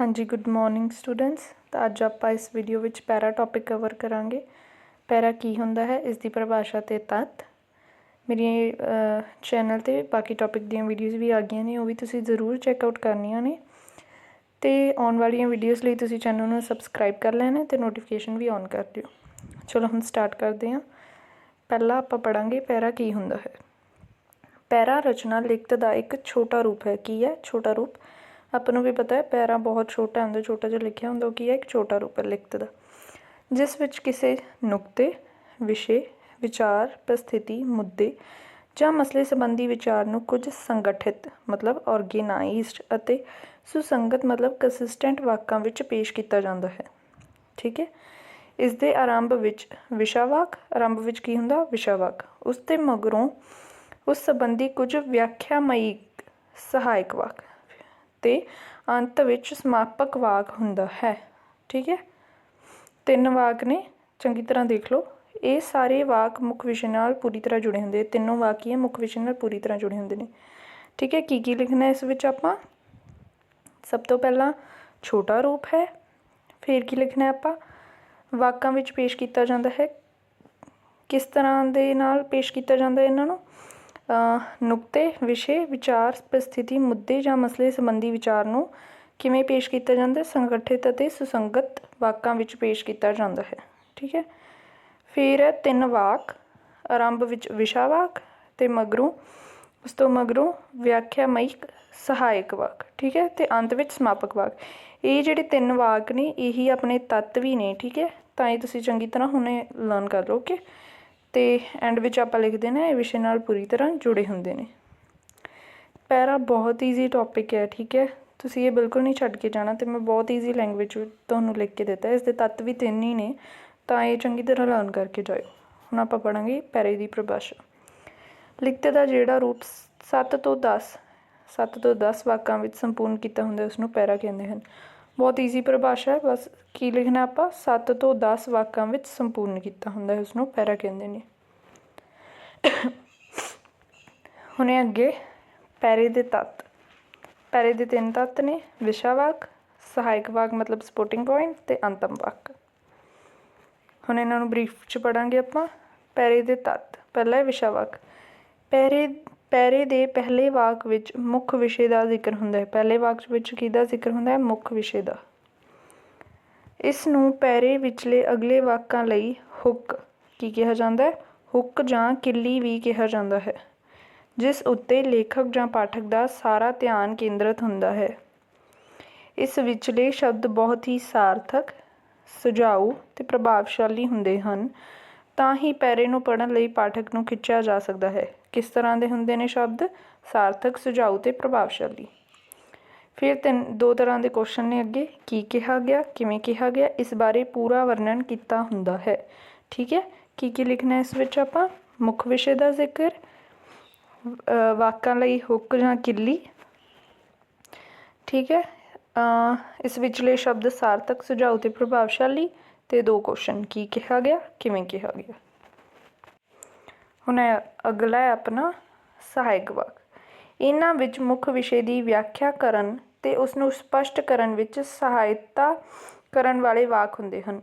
ਹਾਂਜੀ good morning students ਤਾਂ ਅੱਜ ਆਪਾਂ ਇਸ ਵੀਡੀਓ ਵਿੱਚ ਪੈਰਾ ਟੌਪਿਕ ਕਵਰ ਕਰਾਂਗੇ। ਪੈਰਾ ਕੀ ਹੁੰਦਾ ਹੈ, ਇਸ ਦੀ ਪਰਿਭਾਸ਼ਾ ਤੇ ਤੱਤ। ਮੇਰੀ ਚੈਨਲ ਤੇ ਬਾਕੀ ਟੌਪਿਕ ਦੀਆਂ ਵੀਡੀਓਜ਼ ਵੀ ਆ ਗਈਆਂ ਨੇ, ਉਹ ਵੀ ਤੁਸੀਂ ਜ਼ਰੂਰ ਚੈੱਕ ਆਊਟ ਕਰਨੀਆਂ ਨੇ। ਤੇ ਆਉਣ ਵਾਲੀਆਂ ਵੀਡੀਓਜ਼ ਲਈ ਤੁਸੀਂ ਚੈਨਲ ਨੂੰ ਸਬਸਕ੍ਰਾਈਬ ਕਰ ਲੈਣਾ ਤੇ ਨੋਟੀਫਿਕੇਸ਼ਨ ਵੀ ਔਨ ਕਰ ਦਿਓ। ਚਲੋ, ਹੁਣ ਸਟਾਰਟ ਕਰਦੇ ਹਾਂ। ਪਹਿਲਾਂ ਆਪਾਂ ਪੜਾਂਗੇ ਪੈਰਾ ਕੀ ਹੁੰਦਾ ਹੈ। ਪੈਰਾ ਰਚਨਾ ਲਿਖਤ ਦਾ ਇੱਕ ਛੋਟਾ ਰੂਪ ਹੈ। ਕੀ ਹੈ? ਛੋਟਾ ਰੂਪ ਆਪਾਂ ਨੂੰ ਵੀ ਪਤਾ ਹੈ, ਪੈਰਾ ਬਹੁਤ ਛੋਟਾ ਹੁੰਦਾ ਛੋਟਾ ਜਿਹਾ ਲਿਖਿਆ ਹੁੰਦਾ, ਉਹ ਕੀ ਹੈ, ਇੱਕ ਛੋਟਾ ਰੂਪ ਹੈ ਲਿਖਤ ਦਾ। ਜਿਸ ਵਿੱਚ ਕਿਸੇ ਨੁਕਤੇ, ਵਿਸ਼ੇ, ਵਿਚਾਰ, ਪ੍ਰਸਥਿਤੀ, ਮੁੱਦੇ ਜਾਂ ਮਸਲੇ ਸੰਬੰਧੀ ਵਿਚਾਰ ਨੂੰ ਕੁਝ ਸੰਗਠਿਤ, ਮਤਲਬ ਆਰਗੇਨਾਈਜ਼ਡ ਅਤੇ ਸੁਸੰਗਤ, ਮਤਲਬ ਕੰਸਿਸਟੈਂਟ ਵਾਕਾਂ ਵਿੱਚ ਪੇਸ਼ ਕੀਤਾ ਜਾਂਦਾ ਹੈ। ਠੀਕ ਹੈ? ਇਸ ਦੇ ਆਰੰਭ ਵਿੱਚ ਵਿਸ਼ਾ ਵਾਕ ਆਰੰਭ ਵਿੱਚ ਕੀ ਹੁੰਦਾ? ਵਿਸ਼ਾ ਵਾਕ ਉਸ ਤੇ ਮਗਰੋਂ ਉਸ ਸੰਬੰਧੀ ਕੁਝ ਵਿਆਖਿਆਮਈ ਸਹਾਇਕ ਵਾਕ। ਤੇ ਅੰਤ ਵਿੱਚ ਸਮਾਪਕ ਵਾਕ ਹੁੰਦਾ ਹੈ। ਠੀਕ ਹੈ? ਤਿੰਨ ਵਾਕ ਨੇ। ਚੰਗੀ ਤਰ੍ਹਾਂ ਦੇਖ ਲਓ। ਇਹ ਸਾਰੇ ਵਾਕ ਮੁੱਖ ਵਿਸ਼ੇ ਨਾਲ ਪੂਰੀ ਤਰ੍ਹਾਂ ਜੁੜੇ ਹੁੰਦੇ। ਤਿੰਨੋਂ ਵਾਕ ਹੀ ਮੁੱਖ ਵਿਸ਼ੇ ਨਾਲ ਪੂਰੀ ਤਰ੍ਹਾਂ ਜੁੜੇ ਹੁੰਦੇ ਨੇ। ਠੀਕ ਹੈ? ਕੀ ਕੀ ਲਿਖਣਾ ਇਸ ਵਿੱਚ ਆਪਾਂ? ਸਭ ਤੋਂ ਪਹਿਲਾਂ ਛੋਟਾ ਰੂਪ ਹੈ। ਫਿਰ ਕੀ ਲਿਖਣਾ ਆਪਾਂ? ਵਾਕਾਂ ਵਿੱਚ ਪੇਸ਼ ਕੀਤਾ ਜਾਂਦਾ ਹੈ। ਕਿਸ ਤਰ੍ਹਾਂ ਦੇ ਨਾਲ ਪੇਸ਼ ਕੀਤਾ ਜਾਂਦਾ ਇਹਨਾਂ ਨੂੰ? ਨੁਕਤੇ ਵਿਸ਼ੇ, ਵਿਚਾਰ, ਸਥਿਤੀ, ਮੁੱਦੇ ਜਾਂ ਮਸਲੇ ਸੰਬੰਧੀ ਵਿਚਾਰ ਨੂੰ ਕਿਵੇਂ ਪੇਸ਼ ਕੀਤਾ ਜਾਂਦਾ ਸੰਗਠਿਤ ਅਤੇ ਸੁਸੰਗਤ ਵਾਕਾਂ ਵਿੱਚ ਪੇਸ਼ ਕੀਤਾ ਜਾਂਦਾ ਹੈ। ਠੀਕ ਹੈ। ਫਿਰ ਹੈ ਤਿੰਨ ਵਾਕ, ਆਰੰਭ ਵਿੱਚ ਵਿਸ਼ਾ ਵਾਕ ਅਤੇ ਮਗਰੋਂ, ਉਸ ਤੋਂ ਮਗਰੋਂ ਵਿਆਖਿਆਮਈ ਸਹਾਇਕ ਵਾਕ। ਠੀਕ ਹੈ। ਤੇ ਅੰਤ ਵਿੱਚ ਸਮਾਪਕ ਵਾਕ। ਇਹ ਜਿਹੜੇ ਤਿੰਨ ਵਾਕ ਨੇ, ਇਹੀ ਆਪਣੇ ਤੱਤ ਵੀ ਨੇ। ਠੀਕ ਹੈ। ਤਾਂ ਇਹ ਤੁਸੀਂ ਚੰਗੀ ਤਰ੍ਹਾਂ ਹੁਣੇ ਲਰਨ ਕਰ ਲਓ ਓਕੇ ਤੇ ਐਂਡ ਵਿੱਚ ਆਪਾਂ ਲਿਖਦੇ ਨੇ, ਇਹ ਵਿਸ਼ੇ ਨਾਲ ਪੂਰੀ ਤਰ੍ਹਾਂ ਜੁੜੇ ਹੁੰਦੇ ਨੇ। ਪੈਰਾ ਬਹੁਤ ਈਜ਼ੀ ਟੌਪਿਕ ਹੈ, ਠੀਕ ਹੈ? ਤੁਸੀਂ ਇਹ ਬਿਲਕੁਲ ਨਹੀਂ ਛੱਡ ਕੇ ਜਾਣਾ ਤੇ ਮੈਂ ਬਹੁਤ ਈਜ਼ੀ ਲੈਂਗੁਏਜ ਤੁਹਾਨੂੰ ਲਿਖ ਕੇ ਦਿੱਤਾ। ਇਸ ਦੇ ਤੱਤ ਵੀ ਤਿੰਨ ਹੀ ਨੇ, ਤਾਂ ਇਹ ਚੰਗੀ ਤਰ੍ਹਾਂ ਲਰਨ ਕਰਕੇ ਜਾਇਓ। ਹੁਣ ਆਪਾਂ ਪੜਾਂਗੇ ਪੈਰੇ ਦੀ ਪਰਿਭਾਸ਼ਾ। ਲਿਖਤ ਦਾ ਜਿਹੜਾ ਰੂਪ 7 ਤੋਂ 10 7 ਤੋਂ 10 ਵਾਕਾਂ ਵਿੱਚ ਸੰਪੂਰਨ ਕੀਤਾ ਹੁੰਦਾ ਉਸ ਨੂੰ ਪੈਰਾ ਕਹਿੰਦੇ ਹਨ। ਬਹੁਤ ਈਜ਼ੀ ਪਰਿਭਾਸ਼ਾ ਹੈ, ਬਸ ਕੀ ਲਿਖਣਾ ਆਪਾਂ? 7 ਤੋਂ 10 ਵਾਕਾਂ ਵਿੱਚ ਸੰਪੂਰਨ ਕੀਤਾ ਹੁੰਦਾ ਹੈ ਉਸ ਨੂੰ ਪੈਰਾ ਕਹਿੰਦੇ ਨੇ। ਹੁਣੇ ਅੱਗੇ, ਪੈਰੇ ਦੇ ਤੱਤ। ਪੈਰੇ ਦੇ ਤਿੰਨ ਤੱਤ ਨੇ, ਵਿਸ਼ਾ ਵਾਕ, ਸਹਾਇਕ ਵਾਕ ਮਤਲਬ ਸਪੋਰਟਿੰਗ ਪੁਆਇੰਟ ਤੇ ਅੰਤਮ ਵਾਕ। ਹੁਣ ਇਹਨਾਂ ਨੂੰ ਬਰੀਫ ਚ ਪੜਾਂਗੇ ਆਪਾਂ। ਪੈਰੇ ਦੇ ਤੱਤ, ਪਹਿਲਾ ਹੈ ਵਿਸ਼ਾ ਵਾਕ। ਪੈਰੇ ਪੈਰੇ ਦੇ ਪਹਿਲੇ ਵਾਕ ਵਿੱਚ ਮੁੱਖ ਵਿਸ਼ੇ ਦਾ ਜ਼ਿਕਰ ਹੁੰਦਾ ਹੈ। ਪਹਿਲੇ ਵਾਕ ਵਿੱਚ ਕਿਹਦਾ ਜ਼ਿਕਰ ਹੁੰਦਾ ਹੈ? ਮੁੱਖ ਵਿਸ਼ੇ ਦਾ। ਇਸ ਨੂੰ ਪੈਰੇ ਵਿਚਲੇ ਅਗਲੇ ਵਾਕਾਂ ਲਈ ਹੁੱਕ ਕੀ ਕਿਹਾ ਜਾਂਦਾ ਹੈ? ਹੁੱਕ ਜਾਂ ਕਿੱਲੀ ਵੀ ਕਿਹਾ ਜਾਂਦਾ ਹੈ, ਜਿਸ ਉੱਤੇ ਲੇਖਕ ਜਾਂ ਪਾਠਕ ਦਾ ਸਾਰਾ ਧਿਆਨ ਕੇਂਦਰਿਤ ਹੁੰਦਾ ਹੈ। ਇਸ ਵਿਚਲੇ ਸ਼ਬਦ ਬਹੁਤ ਹੀ ਸਾਰਥਕ, ਸੁਝਾਊ ਤੇ ਪ੍ਰਭਾਵਸ਼ਾਲੀ ਹੁੰਦੇ ਹਨ। ਤਾਂ ਹੀ ਪੈਰੇ ਨੂੰ ਪੜਨ ਲਈ ਪਾਠਕ ਨੂੰ ਖਿੱਚਿਆ ਜਾ ਸਕਦਾ ਹੈ। ਕਿਸ ਤਰ੍ਹਾਂ ਦੇ ਹੁੰਦੇ ਨੇ ਸ਼ਬਦ? ਸਾਰਥਕ, ਸੁਝਾਊ ਤੇ ਪ੍ਰਭਾਵਸ਼ਾਲੀ। ਫਿਰ ਤਿੰਨ, ਦੋ ਤਰ੍ਹਾਂ ਦੇ ਕੁਐਸਚਨ ਨੇ ਅੱਗੇ। ਕੀ ਕਿਹਾ ਗਿਆ? ਕਿਵੇਂ ਕਿਹਾ ਗਿਆ? ਇਸ ਬਾਰੇ ਪੂਰਾ ਵਰਣਨ ਕੀਤਾ ਹੁੰਦਾ ਹੈ। ਠੀਕ ਹੈ? ਕੀ ਕੀ ਲਿਖਣਾ ਇਸ ਵਿੱਚ ਆਪਾਂ? ਮੁੱਖ ਵਿਸ਼ੇ ਦਾ ਜ਼ਿਕਰ ਵਾਕਾਂ ਲਈ ਹੁੱਕ ਜਾਂ ਕਿੱਲੀ। ਠੀਕ ਹੈ? ਇਸ ਵਿਚਲੇ ਸ਼ਬਦ ਸਾਰਥਕ, ਸੁਝਾਊ ਤੇ ਪ੍ਰਭਾਵਸ਼ਾਲੀ। ਤੇ ਦੋ ਕੁਐਸਚਨ ਕੀ ਕਿਹਾ ਗਿਆ, ਕਿਵੇਂ ਕਿਹਾ ਗਿਆ? ਹੁਣ ਅਗਲਾ ਹੈ ਆਪਣਾ ਸਹਾਇਕ ਵਾਕ। ਇਹਨਾਂ ਵਿੱਚ ਮੁੱਖ ਵਿਸ਼ੇ ਦੀ ਵਿਆਖਿਆ ਕਰਨ ਤੇ ਉਸ ਨੂੰ ਸਪਸ਼ਟ ਕਰਨ ਵਿੱਚ ਸਹਾਇਤਾ ਕਰਨ ਵਾਲੇ ਵਾਕ ਹੁੰਦੇ ਹਨ।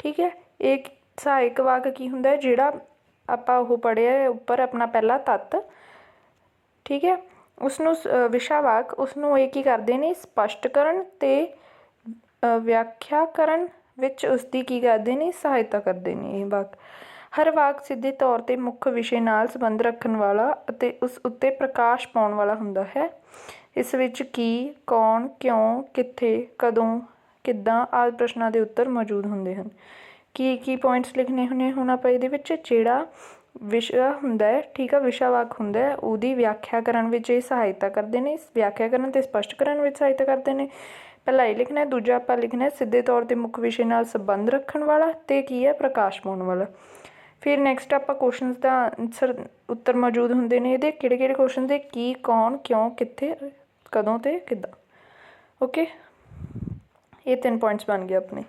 ਠੀਕ ਹੈ? ਇਹ ਸਹਾਇਕ ਵਾਕ ਕੀ ਹੁੰਦਾ ਹੈ? ਜਿਹੜਾ ਆਪਾਂ ਉਹ ਪੜਿਆ ਉੱਪਰ ਆਪਣਾ ਪਹਿਲਾ ਤੱਤ। ਠੀਕ ਹੈ? ਉਸ ਨੂੰ ਵਿਸ਼ਾ ਵਾਕ ਉਸ ਨੂੰ ਇਹ ਕੀ ਕਰਦੇ ਨੇ? ਸਪਸ਼ਟ ਕਰਨ ਤੇ ਵਿਆਖਿਆ ਕਰਨ ਵਿੱਚ ਉਸ ਦੀ ਕੀ ਕਰਦੇ ਨੇ, ਸਹਾਇਤਾ ਕਰਦੇ ਨੇ ਇਹ ਵਾਕ। ਹਰ ਵਾਕ ਸਿੱਧੇ ਤੌਰ ਤੇ ਮੁੱਖ ਵਿਸ਼ੇ ਨਾਲ ਸੰਬੰਧ ਰੱਖਣ ਵਾਲਾ ਅਤੇ ਉਸ ਉੱਤੇ ਪ੍ਰਕਾਸ਼ ਪਾਉਣ ਵਾਲਾ ਹੁੰਦਾ ਹੈ। ਇਸ ਵਿੱਚ ਕੀ, ਕੌਣ, ਕਿਉਂ, ਕਿੱਥੇ, ਕਦੋਂ, ਕਿੱਦਾਂ ਆਦਿ ਪ੍ਰਸ਼ਨਾਂ ਦੇ ਉੱਤਰ ਮੌਜੂਦ ਹੁੰਦੇ ਹਨ। ਕੀ ਕੀ ਪੁਆਇੰਟਸ ਲਿਖਣੇ ਹੁੰਦੇ ਹੁਣ ਆਪਾਂ ਇਹਦੇ ਵਿੱਚ, ਜਿਹੜਾ ਵਿਸ਼ਾ ਹੁੰਦਾ ਹੈ, ਠੀਕ ਆ ਵਿਸ਼ਾ ਵਾਕ ਹੁੰਦਾ ਹੈ, ਉਹਦੀ ਵਿਆਖਿਆ ਕਰਨ ਵਿੱਚ ਇਹ ਸਹਾਇਤਾ ਕਰਦੇ ਨੇ ਵਿਆਖਿਆ ਕਰਨ ਤੇ ਸਪਸ਼ਟ ਕਰਨ ਵਿੱਚ ਸਹਾਇਤਾ ਕਰਦੇ ਨੇ। ਪਹਿਲਾ ਇਹ ਲਿਖਣਾ ਹੈ, ਦੂਜਾ ਆਪਾਂ ਲਿਖਣਾ ਹੈ, ਸਿੱਧੇ ਤੌਰ ਤੇ ਮੁੱਖ ਵਿਸ਼ੇ ਨਾਲ ਸੰਬੰਧ ਰੱਖਣ ਵਾਲਾ ਤੇ ਕੀ ਹੈ, ਪ੍ਰਕਾਸ਼ ਪਾਉਣ ਵਾਲਾ। ਫਿਰ ਨੈਕਸਟ ਆਪਾਂ ਕੁਐਸਚਨਸ ਦਾ ਆਨਸਰ ਉੱਤਰ ਮੌਜੂਦ ਹੁੰਦੇ ਨੇ ਇਹਦੇ ਕਿਹੜੇ ਕਿਹੜੇ ਕੁਐਸਚਨ ਦੇ, ਕੀ, ਕੌਣ, ਕਿਉਂ, ਕਿੱਥੇ, ਕਦੋਂ ਤੇ ਕਿੱਦਾਂ। ਓਕੇ ਇਹ ਤਿੰਨ ਪੁਆਇੰਟਸ ਬਣ ਗਏ ਆਪਣੇ।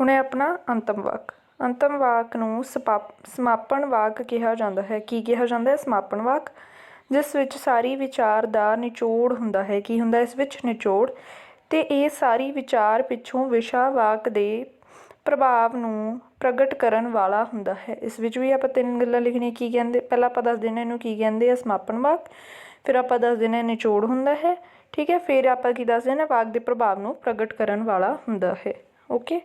ਹੁਣ ਹੈ ਆਪਣਾ ਅੰਤਮ ਵਾਕ। ਅੰਤਮ ਵਾਕ ਨੂੰ ਸਮਾਪਨ ਵਾਕ ਕਿਹਾ ਜਾਂਦਾ ਹੈ। ਕੀ ਕਿਹਾ ਜਾਂਦਾ ਹੈ? ਸਮਾਪਨ ਵਾਕ। ਜਿਸ ਵਿੱਚ ਸਾਰੀ ਵਿਚਾਰ ਦਾ ਨਿਚੋੜ ਹੁੰਦਾ ਹੈ। ਕੀ ਹੁੰਦਾ ਇਸ ਵਿੱਚ ਨਿਚੋੜ। ਤੇ ਇਹ ਸਾਰੀ ਵਿਚਾਰ ਪਿੱਛੋਂ ਵਿਸ਼ਾ ਵਾਕ ਦੇ ਪ੍ਰਭਾਵ ਨੂੰ ਪ੍ਰਗਟ ਕਰਨ ਵਾਲਾ ਹੁੰਦਾ ਹੈ। ਇਸ ਵਿੱਚ ਵੀ ਆਪਾਂ ਤਿੰਨ ਗੱਲਾਂ ਲਿਖਣੀਆਂ। ਕੀ ਕਹਿੰਦੇ? ਪਹਿਲਾਂ ਆਪਾਂ ਦੱਸ ਦੇਣਾ ਇਹਨੂੰ ਕੀ ਕਹਿੰਦੇ ਆ। ਸਮਾਪਨ ਵਾਕ। ਫਿਰ ਆਪਾਂ ਦੱਸ ਦੇਣਾ ਨਿਚੋੜ ਹੁੰਦਾ ਹੈ। ਠੀਕ ਹੈ? ਫਿਰ ਆਪਾਂ ਕੀ ਦੱਸ ਦੇਣਾ ਵਾਕ ਦੇ ਪ੍ਰਭਾਵ ਨੂੰ ਪ੍ਰਗਟ ਕਰਨ ਵਾਲਾ ਹੁੰਦਾ ਹੈ। ਓਕੇ?